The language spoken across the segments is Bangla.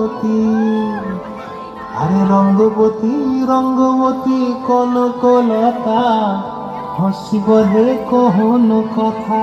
রঙ্গবতী। আরে রঙ্গবতী রঙ্গবতী কোন কলতা হসিব হে কহন কথা।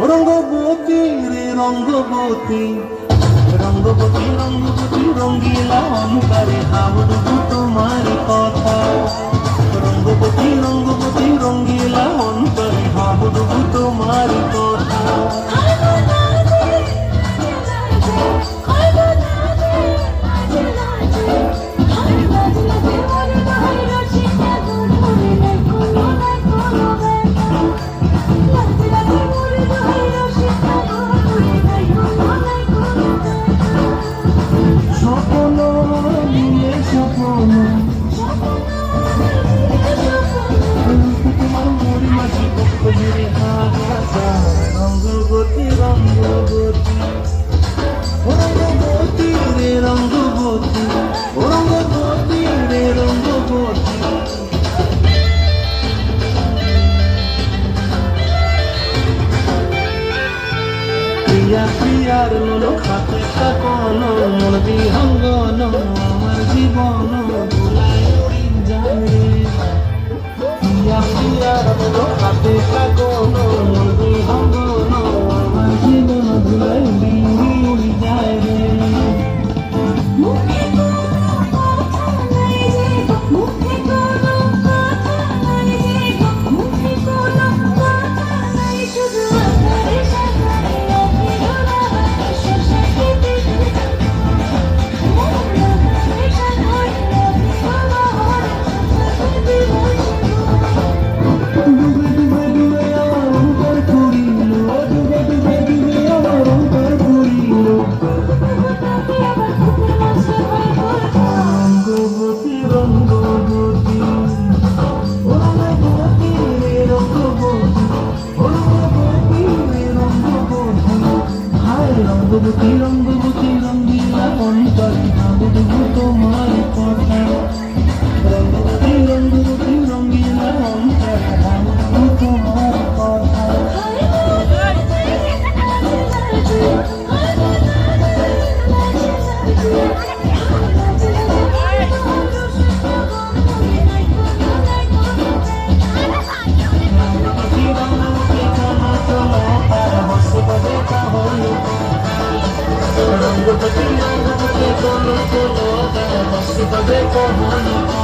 রঙ্গবতী রে রঙ্গবতী রঙ্গবতী রঙ্গবতী রঙ্গিলা অন্ধকারে হাবুডুবু তোমার কথা। প্রিয়ার লোলো খাতে কাকন মন বিহঙ্গন আমার জীবন ভুলাই প্রিয়া প্রিয়ার লোলো খাতে কাকন রঙ্গবতী রঙ্গবতী রঙ্গিলা অন্তরে ভাবুডুবু তোমার কথা রঙ্গবতী রঙ্গবতী রঙ্গিলা অন্তরে ভাবুডুবু তোমার কথা রঙ্গবতী রঙ্গবতী রঙ্গবতী